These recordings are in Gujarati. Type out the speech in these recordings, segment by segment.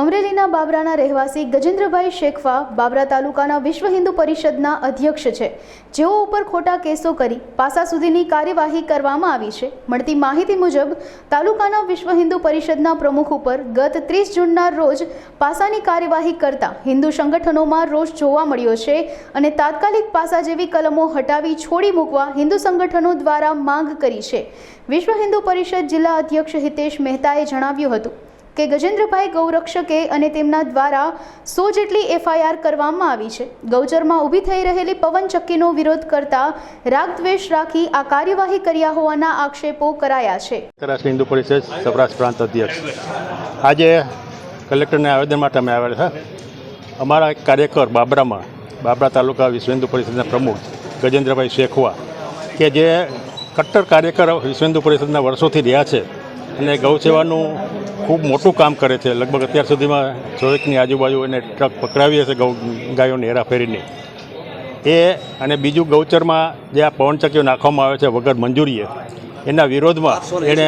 અમરેલીના બાબરાના રહેવાસી ગજેન્દ્રભાઈ શેખવા બાબરા તાલુકાના વિશ્વ હિન્દુ પરિષદના અધ્યક્ષ છે. જેઓ ઉપર ખોટા કેસો કરી પાસા સુધીની કાર્યવાહી કરવામાં આવી છે. મળતી માહિતી મુજબ, તાલુકાના વિશ્વ હિન્દુ પરિષદના પ્રમુખ ઉપર ગત ત્રીસ જૂનના રોજ પાસાની કાર્યવાહી કરતા હિન્દુ સંગઠનોમાં રોષ જોવા મળ્યો છે અને તાત્કાલિક પાસા જેવી કલમો હટાવી છોડી મૂકવા હિન્દુ સંગઠનો દ્વારા માંગ કરી છે. વિશ્વ હિન્દુ પરિષદ જિલ્લા અધ્યક્ષ હિતેશ મહેતાએ જણાવ્યું હતું. કે ગજેન્દ્રભાઈ ગૌરક્ષકે અને તેમના દ્વારા સો જેટલી એફઆઈઆર કરવામાં આવી છે. ગૌચરમાં ઊભી થઈ રહેલી પવન ચક્કીનો વિરોધ કરતા રાગદ્વેષ રાખી આ કાર્યવાહી કર્યા હોવાના આક્ષેપો કરાયા છે. રાષ્ટ્રીય હિન્દુ પરિષદ સૌરાષ્ટ્ર પ્રાંત અધ્યક્ષ. આજે કલેક્ટરને આવેદન માટે અમે આવેલા છે. અમારા એક કાર્યકર બાબરામાં, બાબરા તાલુકા વિશ્વ પરિષદના પ્રમુખ ગજેન્દ્રભાઈ શેખવા કે જે કટ્ટર કાર્યકર વિશ્વ પરિષદના વર્ષોથી રહ્યા છે અને ગૌ સેવાનું ખૂબ મોટું કામ કરે છે. લગભગ અત્યાર સુધીમાં ચોવીસની આજુબાજુ એને ટ્રક પકડાવી હશે ગૌ ગાયોની હેરાફેરીની એ અને બીજું ગૌચરમાં જે આ પવનચક્કીઓ નાખવામાં આવે છે વગર મંજૂરીએ એના વિરોધમાં એણે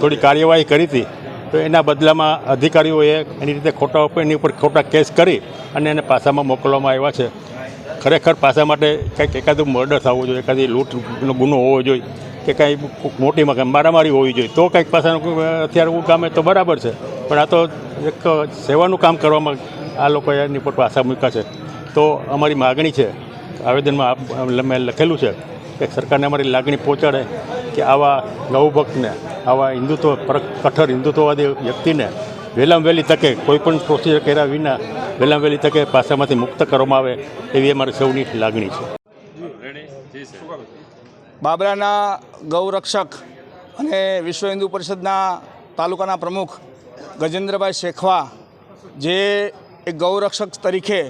થોડી કાર્યવાહી કરી હતી. તો એના બદલામાં અધિકારીઓએ એની રીતે ખોટા એની ઉપર ખોટા કેસ કરી અને એને પાસામાં મોકલવામાં આવ્યા છે. ખરેખર પાસા માટે કંઈક એકાદું મર્ડર થવું જોઈએ એકાદી લૂંટનો ગુનો હોવો જોઈએ. કે કાંઈ મોટી મકાન મારામારી હોવી જોઈએ. તો કંઈક પાસાનું અત્યારે ગામે કામે તો બરાબર છે. પણ આ તો એક સેવાનું કામ કરવામાં આ લોકો એની ઉપર પાસા મૂક્યા છે. તો અમારી માગણી છે આવેદનમાં મેં લખેલું છે કે સરકારને અમારી લાગણી પહોંચાડે કે આવા ગૌભક્તને આવા હિન્દુત્વ પર કઠોર હિન્દુત્વવાદી વ્યક્તિને વહેલામાં વહેલી તકે કોઈપણ પ્રોસિજર કર્યા વિના વહેલામાં વહેલી તકે પાસામાંથી મુક્ત કરવામાં આવે એવી અમારી સૌની લાગણી છે. બાબરાના ગૌરક્ષક અને વિશ્વ હિન્દુ પરિષદના તાલુકાના પ્રમુખ ગજેન્દ્રભાઈ શેખવા, જે એક ગૌરક્ષક તરીકે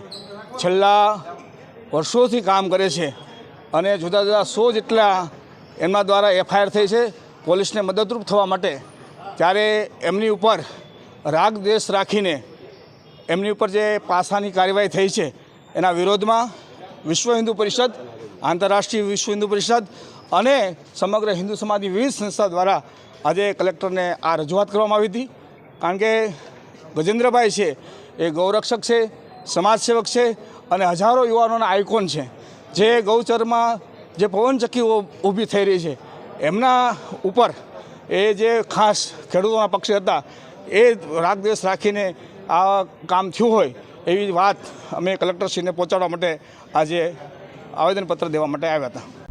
છેલ્લા વર્ષોથી કામ કરે છે અને જુદા જુદા સો જેટલા એમના દ્વારા એફઆઈઆર થઈ છે, પોલીસને મદદરૂપ થવા માટે, ત્યારે એમની ઉપર રાગ દ્વેષ રાખીને એમની ઉપર જે પાસાની કાર્યવાહી થઈ છે, એના વિરોધમાં વિશ્વ હિન્દુ પરિષદ, આંતરરાષ્ટ્રીય વિશ્વ હિન્દુ પરિષદ અને સમગ્ર હિન્દુ સમાજની વિવિધ સંસ્થા દ્વારા આજે કલેક્ટરને આ રજૂઆત કરવામાં આવી હતી. કારણ કે ગજેન્દ્રભાઈ છે, એ ગૌરક્ષક છે, સમાજસેવક છે અને હજારો યુવાનોના આઇકોન છે. જે ગૌચરમાં જે પવનચક્કીઓ ઊભી થઈ રહી છે, એમના ઉપર એ જે ખાસ ખેડૂતોના પક્ષે હતા, એ રાગદ્વેષ રાખીને આ કામ થયું હોય એવી વાત અમે કલેક્ટરશ્રીને પહોંચાડવા માટે આજે આવેદનપત્ર દેવા માટે આવ્યા હતા.